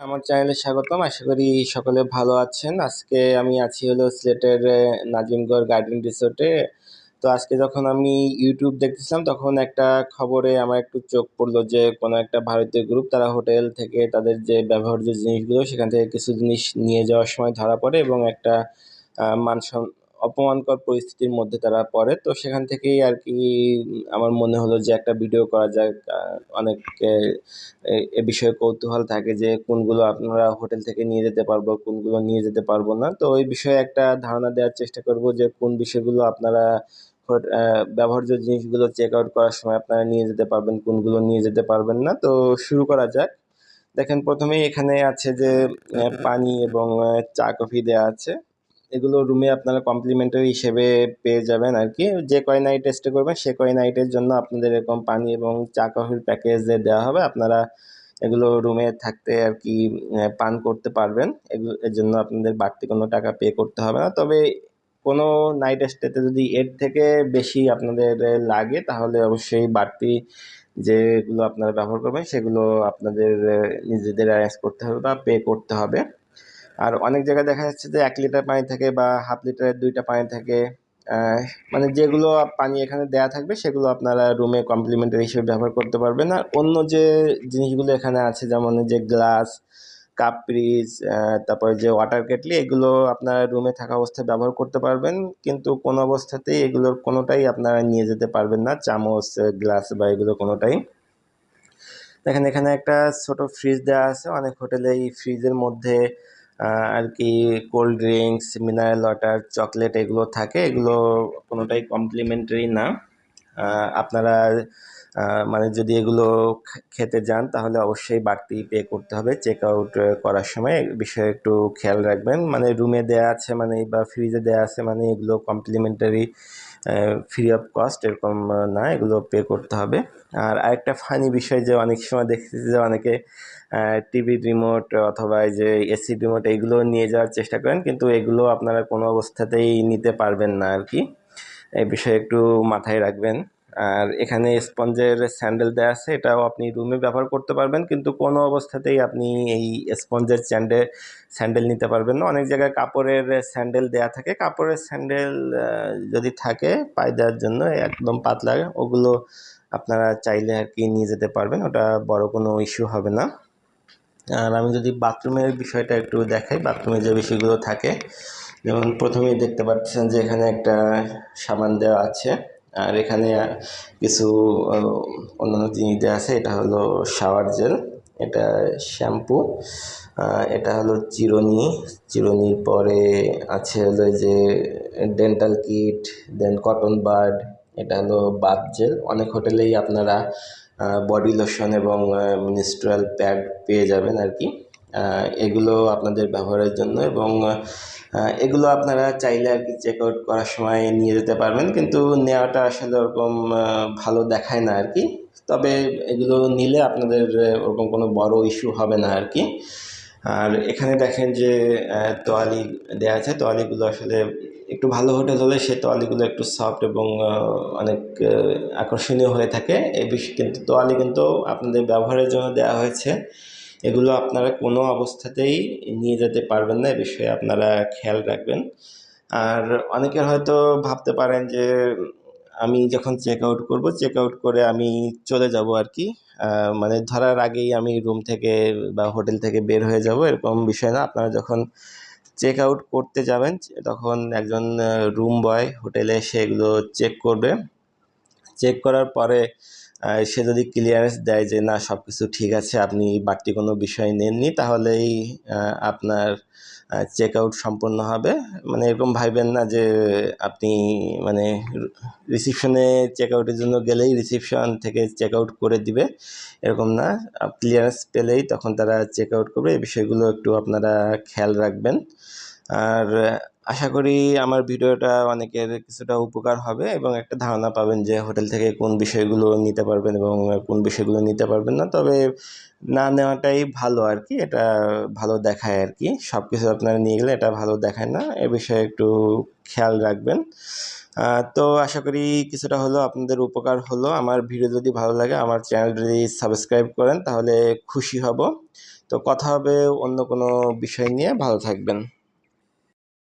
আমার চ্যানেলে স্বাগতম। আশা করি সকলে ভালো আছেন। আজকে আমি আছি হলো সিলেটের নাজিমগড় গার্ডেন রিসোর্টে তো আজকে যখন আমি ইউটিউব দেখতেছিলাম তখন একটা খবরে আমার একটু চোখ পড়ল যে কোনো একটা ভারতীয় গ্রুপ তারা হোটেল থেকে তাদের যে ব্যবহার্য জিনিসগুলো সেখান থেকে কিছু জিনিস নিয়ে যাওয়ার সময় ধরা পড়ে এবং একটা আহ, মান সম- অপমানকর পরিস্থিতির মধ্যে তারা পড়ে। তো সেখান থেকেই আর কি আমার মনে হলো যে একটা ভিডিও করা যাক অনেক এ বিষয়ে কৌতূহল থাকে যে কোনগুলো আপনারা হোটেল থেকে নিয়ে যেতে পারব, কোনগুলো নিয়ে যেতে পারব না। তো ওই বিষয়ে একটা ধারণা দেওয়ার চেষ্টা করব যে কোন বিষয়গুলো আপনারা ব্যবহার্য জিনিসগুলো চেক আউট করার সময় আপনারা নিয়ে যেতে পারবেন, কোনগুলো নিয়ে যেতে পারবেন না। তো শুরু করা যাক। দেখেন প্রথমেই এখানে আছে যে পানি এবং চা, কফি দেওয়া আছে। এগুলো রুমে আপনারা কমপ্লিমেন্টারি হিসেবে পেয়ে যাবেন আর কি। যে কয় নাইট স্টে করবেন, সে কয় নাইটের জন্য আপনাদের এরকম পানি এবং চা কফির প্যাকেজ দেওয়া হবে। আপনারা এগুলো রুমে থাকতে আর কি পান করতে পারবেন। এগুলো, এর জন্য আপনাদের বাড়তি কোনো টাকা পে করতে হবে না। তবে কোনো নাইট স্টেতে যদি এর থেকে বেশি আপনাদের লাগে, তাহলে অবশ্যই বাড়তি যেগুলো আপনারা ব্যবহার করবেন, সেগুলো আপনাদের নিজেদের অ্যারেঞ্জ করতে হবে বা পে করতে হবে। আর অনেক জায়গায় দেখা যাচ্ছে যে এক লিটার পানি থাকে বা হাফ লিটারের দুইটা পানি থাকে। মানে যেগুলো পানি এখানে দেয়া থাকবে সেগুলো আপনারা রুমে কমপ্লিমেন্টারি হিসেবে ব্যবহার করতে পারবেন। আর অন্য যে জিনিসগুলো এখানে আছে, যেমন যে গ্লাস কাপ পিস তারপরে যে ওয়াটার কেটলি এগুলো আপনারা রুমে থাকা অবস্থায় ব্যবহার করতে পারবেন। কিন্তু কোনো অবস্থাতেই এগুলোর কোনোটাই আপনারা নিয়ে যেতে পারবেন না, চামচ গ্লাস বা এগুলো কোনোটাই। দেখেন এখানে একটা ছোট ফ্রিজ দেওয়া আছে। অনেক হোটেলে এই ফ্রিজের মধ্যে আর কি cold drinks mineral water chocolate এগুলো থাকে এগুলো কোনোটাই কমপ্লিমেন্টারি না। আপনারা মানে যদি এগুলো খেতে যান, তাহলে অবশ্যই বাড়তি পে করতে হবে। চেক আউট করার সময়। বিষয়ে একটু খেয়াল রাখবেন। মানে রুমে দেয়া আছে মানে বা ফ্রিজে দেয়া আছে মানে এগুলো কমপ্লিমেন্টারি ফ্রি অফ কস্ট এরকম না, এগুলো পে করতে হবে। আর আরেকটা ফানি বিষয় যে অনেক সময় দেখতেছি যে অনেকে টিভি রিমোট অথবা এই যে এসি রিমোট এগুলো নিয়ে যাওয়ার চেষ্টা করেন, কিন্তু এগুলো আপনারা কোনো অবস্থাতেই নিতে পারবেন না আর কি। এই বিষয়ে একটু মাথায় রাখবেন। আর এখানে স্পঞ্জের স্যান্ডেল দেওয়া আছে, এটাও আপনি রুমে ব্যবহার করতে পারবেন, কিন্তু কোনো অবস্থাতেই আপনি এই স্পঞ্জের স্যান্ডেল স্যান্ডেল নিতে পারবেন না। অনেক জায়গায় কাপড়ের স্যান্ডেল দেয়া থাকে। কাপড়ের স্যান্ডেল যদি থাকে পায়ে দেওয়ার জন্য, একদম পাতলা, ওগুলো আপনারা চাইলে আর কি নিয়ে যেতে পারবেন, ওটা বড় কোনো ইস্যু হবে না। আর আমি যদি বাথরুমের বিষয়টা একটু দেখাই বাথরুমে যে বিষয়গুলো থাকে যেমন প্রথমেই দেখতে পাচ্ছেন যে এখানে একটা সাবান দেওয়া আছে। আর এখানে কিছু অন্যান্য জিনিস দেওয়া আছে। এটা হলো শাওয়ার জেল, এটা শ্যাম্পু এটা হলো চিরুনি। চিরুনির পরে আছে হলো যে dental kit, then cotton bud, এটা হলো বাথ জেল। অনেক হোটেলেই আপনারা বডি লোশন এবং মিনিস্ট্রাল প্যাড পেয়ে যাবেন আর কি। এগুলো আপনাদের ব্যবহারের জন্য এবং এগুলো আপনারা চাইলে আর কি চেক আউট করার সময় নিয়ে যেতে পারবেন। কিন্তু নেওয়াটা আসলে ওরকম ভালো দেখায় না আর কি। তবে এগুলো নিলে আপনাদের ওরকম কোনো বড় ইস্যু হবে না আর কি। আর এখানে দেখেন যে তোয়ালি দেওয়া আছে। তোয়ালিগুলো আসলে একটু ভালো হোটেল হলে সে তোয়ালিগুলো একটু সফট এবং অনেক আকর্ষণীয় হয়ে থাকে। এই বিষয়ে কিন্তু, তোয়ালি কিন্তু আপনাদের ব্যবহারের জন্য দেওয়া হয়েছে। এগুলো আপনারা কোনো অবস্থাতেই নিয়ে যেতে পারবেন না, এ বিষয়ে আপনারা খেয়াল রাখবেন। আর অনেকে হয়তো ভাবতে পারেন যে, আমি যখন চেক আউট করব চেক আউট করে আমি চলে যাব আর কি। মানে ধরার আগেই আমি রুম থেকে বা হোটেল থেকে বের হয়ে যাব, এরকম বিষয় না। আপনারা যখন চেক আউট করতে যাবেন, তখন একজন রুম বয় হোটেলে এসে এগুলো চেক করবে। চেক করার পরে সে যদি ক্লিয়ারেন্স দেয় যে না সব কিছু ঠিক আছে, আপনি বাড়তি কোনো বিষয় নেননি, তাহলেই আপনার চেক আউট সম্পন্ন হবে। মানে এরকম ভাববেন না যে আপনি মানে রিসিপশনে চেক আউটের জন্য গেলেই রিসিপশন থেকে চেক আউট করে দিবে, এরকম না। ক্লিয়ারেন্স পেলেই তখন তারা চেক আউট করবে। এই বিষয়গুলো একটু আপনারা খেয়াল রাখবেন। আর আশা করি আমার ভিডিওটা অনেকের কিছুটা উপকার হবে এবং একটা ধারণা পাবেন যে হোটেল থেকে কোন বিষয়গুলো নিতে পারবেন এবং কোন বিষয়গুলো নিতে পারবেন না। তবে না নেওয়াটাই ভালো আর কি এটা ভালো দেখায় আর কি সব কিছু আপনারা নিয়ে গেলে এটা ভালো দেখায় না, এ বিষয়ে একটু খেয়াল রাখবেন। তো আশা করি কিছুটা হলেও আপনাদের উপকার হলো। আমার ভিডিও যদি ভালো লাগে, আমার চ্যানেল যদি সাবস্ক্রাইব করেন, তাহলে খুশি হব। তো কথা হবে অন্য কোনো বিষয় নিয়ে, ভালো থাকবেন।